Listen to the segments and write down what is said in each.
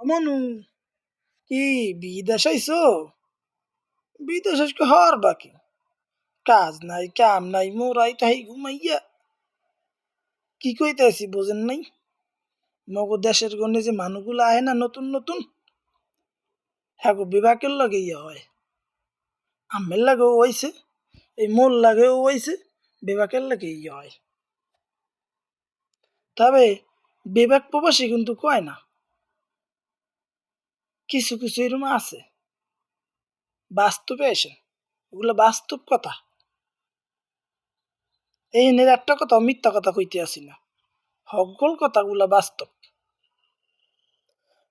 অমনু কি বিদেশ আইসো বিদেশ আজকে হর বাকি। কাজ নাই, কাম নাই মোরাই তাই ঘুমাইয়া। কি কইতেছি বোঝেন নাই? মগো দেশের গনে যে মানুষগুলো আহে না নতুন নতুন হ্যাঁ বিবাকের লগে ইয়ে হয়। আমের লাগেও হইছে এই মোর লাগেও হইছে বিবাকের লাগে ইয়ে হয়। তবে বিবেক প্রবাসী কিন্তু কয় না? কিছু কিছু এরম আছে। বাস্তবে এসে ওগুলো বাস্তব কথা। এই এনের একটা কথা মিথ্যা কথা কইতে আসি না। সকল কথাগুলা বাস্তব।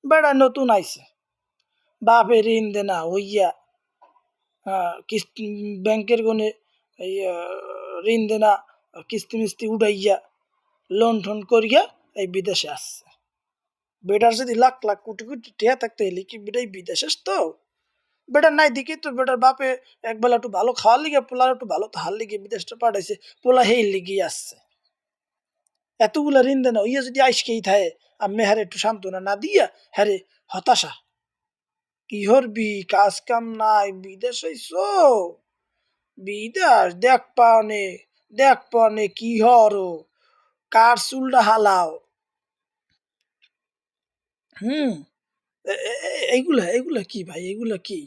বেড়া নতুন আইছে। বাপে ঋণ দেনা হইয়া কিস্তি, ব্যাংকের গনে ঋণ দেনা, কিস্তি মিস্তি উড়াইয়া লোন টোন করিয়া এই বিদেশে আসছে। বেটার যদি লাখ লাখ কোটি কোটি টিয়া থাকতে হলে কি বেটাই বিদেশ তো বেটার নাই দিকে তো, বেটার বাপে একবেলা একটু ভালো খাওয়ার লিগে, পোলার একটু ভালো তাহার লিগে বিদেশটা পাঠাইছে, পোলা হেই লিগে আসছে। এতগুলা ঋণ দেনা ইয়ে যদি আইসকেই থাকে আমি হ্যারে একটু সান্ত্বনা না দিয়া হ্যারে হতাশা। কি হরবি কাজ কাম নাই, বিদেশ হইছো? বিদেশ, দেখ পাওনে দেখ পাওনে কি হরো, কার চুলটা হালাও? হুম। এ- এইগুলা এইগুলা কি ভাই? এগুলা কি?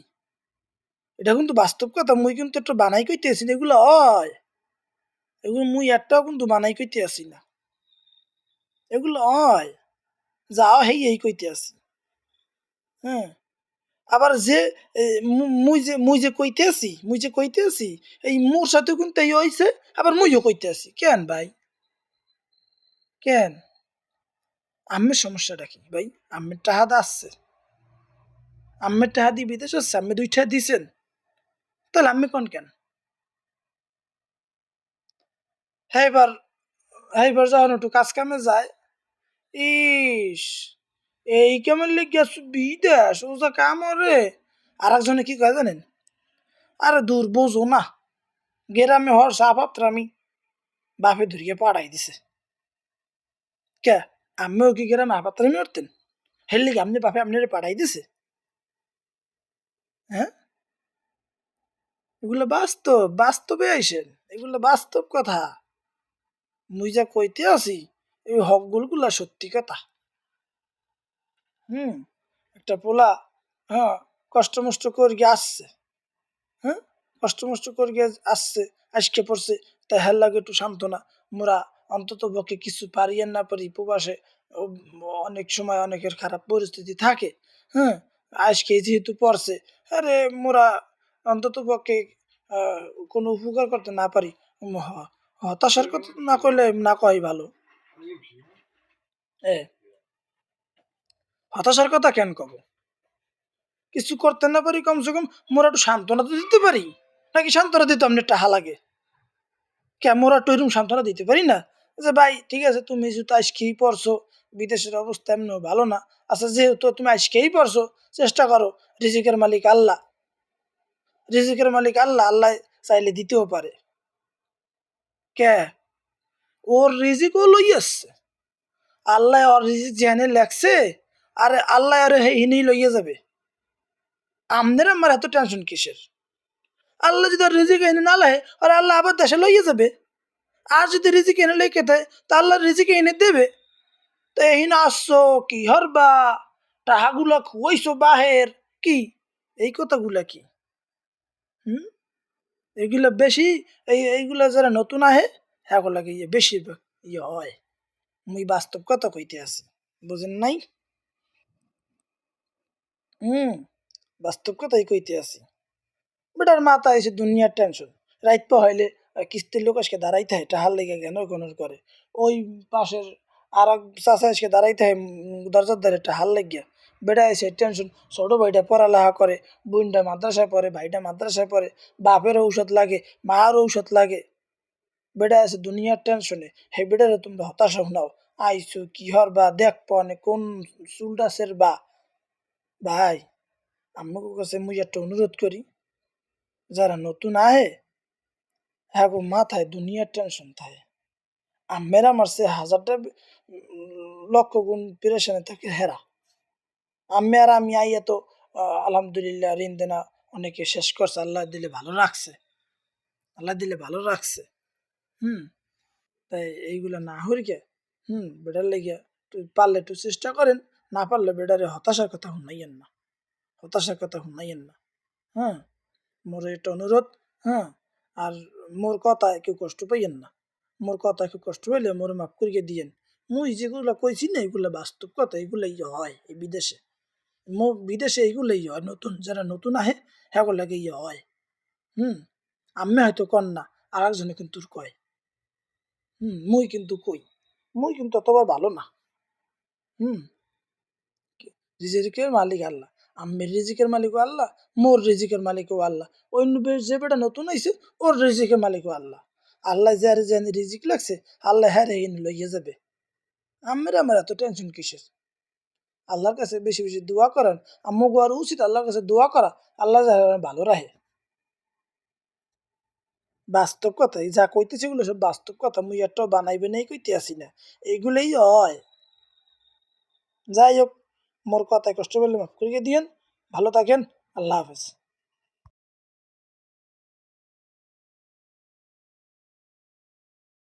এটা কিন্তু বাস্তব কথা মুই কিন্তু একটু বানাই কইতে আছি না এগুলা হয় এগুলো মুই একটাও কিন্তু বানাই কইতে আছি না। এগুলো হয় যাও হেই এই কইতে আছি। হ্যাঁ। আবার যে এ, মুই যে মুই যে কইতে আছি মুই যে কইতে আছি এই মোর সাথে কিন্তু এই হইছে আবার মুইও কইতে আছি। কেন ভাই? কেন? আম্মের সমস্যাটা কি? ভাই, আম্মের টাহাদা আসছে। আম্মের টাহা দিয়ে বিদেশ হচ্ছে, আম্মে দুইটা দিছেন। তাহলে আম্মে কোন কেন? হ্যাঁ এবার হ্যাঁ এবার যখন একটু কাজ কামে যায়, ইস, এই কেমন লেগে বিদেশ ওজা কাম রে আর একজনে কি কয় জানেন? আরে দূর বোঝো না। গেরামে হর সাফাত্র আমি বাপে ধরিয়ে পাড়াই দিছে। কে? আমিও কি গেরামে আপাত্রামি করতেন হেললি কি আপনি বাপে আপনারে পাড়াই দিছে। হ্যাঁ? এগুলো বাস্তব, বাস্তবে আইসেন এগুলো বাস্তব কথা। মুই যা কইতে আছি, এই হকগুলগুলা সত্যি কথা। হুম? একটা পোলা হ্যাঁ কষ্ট মষ্ট করে গিয়ে আসছে। হ্যাঁ? কষ্ট মষ্ট করে গিয়ে আসছে আজকে পড়ছে। তাই হেল লাগে একটু সান্ত্বনা। মোরা অন্তত পক্ষে কিছু পারি না পারি, প্রবাসে অনেক সময় অনেকের খারাপ পরিস্থিতি থাকে হ্যাঁ? আজকে যেহেতু পড়ছে, আরে মোরা অন্তত পক্ষে কোনো উপকার করতে না পারি হতাশার কথা না করলে না কয় ভালো। এ, হতাশার কথা কেন কব? কিছু করতে না পারি, কমসে কম মোরা একটু সান্ত্বনা তো দিতে পারি, নাকি সান্ত্বনা দিতে আপনার টাহা লাগে কে মোরা সান্ত্বনা দিতে পারি না। যে ভাই, ঠিক আছে, তুমি যেহেতু আজকেই পড়ছো, বিদেশের অবস্থা এমনিও ভালো না। আচ্ছা যেহেতু তুমি আজকেই পড়ছো, চেষ্টা করো, রিজিকের মালিক আল্লাহ। রিজিকের মালিক আল্লাহ আল্লাহ চাইলে দিতেও পারে। কে? ওর রিজিকও লই আসছে। আল্লাহ ওর রিজিক যেখানে লেখছে, আর আল্লাহ আর হিনেই লইয়া যাবে। আমাদের আমার এত টেনশন কিসের? আল্লাহ যদি ওর রিজিক এনে না লাহে আর আল্লাহ আবার দেশে লইয়া যাবে। আর যদি রিজিক এনে লেখে দেয় তা আল্লাহ রিজিক এনে দেবে। তো এই না আসছো কি? হরবা। টাহাগুলা খুয়াইছো বাহের। কি? এই কথাগুলা কি? হুম? এগুলা বেশি, এই, এইগুলা যারা নতুন আহে হ্যাঁ লাগে ইয়ে বেশি ইয়ে হয়? মুই বাস্তব কথা কইতে আছি। বুঝেন নাই? হুম, বাস্তব কথাই কইতে আছি। বেটার মাথা এসে দুনিয়ার টেনশন রাইত পা হইলে কিস্তির লোক আজকে দাঁড়াইতে হয় টাহার লেগে জ্ঞান গণর করে। ওই পাশের আর এক চাষা আজকে দাঁড়াইতে হয় দরজার ধারে টাহার লেগিয়া বেটা এসে টেনশন ছোট ভাইটা পড়ালেখা করে, বোনটা মাদ্রাসায় পড়ে, ভাইটা মাদ্রাসায় পড়ে বাপের ঔষধ লাগে মার ঔষধ লাগে। বেটা আছে দুনিয়ার টেনশনে হে বেটারে তোমরা হতাশা শোনাও আইসু কি হর বা দেখ পনে কোন চুলটা সের বা ভাই আমাকে কাছে মুই একটা অনুরোধ করি যারা নতুন আহে হ্যাঁ মাথায় দুনিয়ার টেনশন থাকে। আমেরা মারছে হাজারটা লক্ষ গুণ প্রেশানে থাকে হেরা। আমি আর আমি আইয়া তো আলহামদুলিল্লাহ ঋণ দেনা অনেকে শেষ করছে, আল্লাহ দিলে ভালো রাখছে। আল্লাহ দিলে ভালো রাখছে। হুম, তাই এইগুলা না হরিকে হুম, বেটার লেগে পারলে একটু চেষ্টা করেন, না পারলে বেটারে হতাশার কথা শুনাইয়েন না। হতাশার কথা শুনাইয়েন না। হ্যাঁ। মোর এটা অনুরোধ হ্যাঁ? আর মোর কথায় কেউ কষ্ট পাইয়েন না। মোর কথা কেউ কষ্ট পাইলে মোর মাফ করিয়ে দিয়েন। মুই যেগুলো কইছি না, এগুলো বাস্তব কথা, এগুলাই হয় এই বিদেশে। মো, বিদেশে এইগুলাই হয়, নতুন, যারা নতুন আহে সেগুলাকে ইয়ে হয়। হুম? আমি হয়তো কন না আর একজনে কিন্তু কয়। হুম, মুই কিন্তু কই। মুই কিন্তু অতবার ভালো না। হুম? রিজিকের মালিক আল্লাহ। আম্মের রিজিকের মালিকও আল্লাহ, মোর রিজিকের মালিকও আল্লাহ। অন্য যে বেটা নতুন আইছে ওর রিজিকের মালিকও আল্লাহ। আল্লাহ যার যে রিজিক লাগছে, আল্লাহ হ্যাঁ রে লইয়া যাবে। আম্মের আমার এত টেনশন কিসের? আল্লাহর কাছে বেশি বেশি দোয়া করেন। আম্মু গোয়ার উচিত আল্লাহর কাছে দোয়া করা, আল্লাহ ভালো রাখে। বাস্তব কথা যা কইতেছে এগুলো সব বাস্তব কথা, মুই একটা বানাইবে নাই কইতে আসি না। এইগুলোই হয়। যাই হোক মোর কথায় কষ্ট করলে মাফ করিয়ে দিয়েন। ভালো থাকেন। আল্লাহ হাফেজ।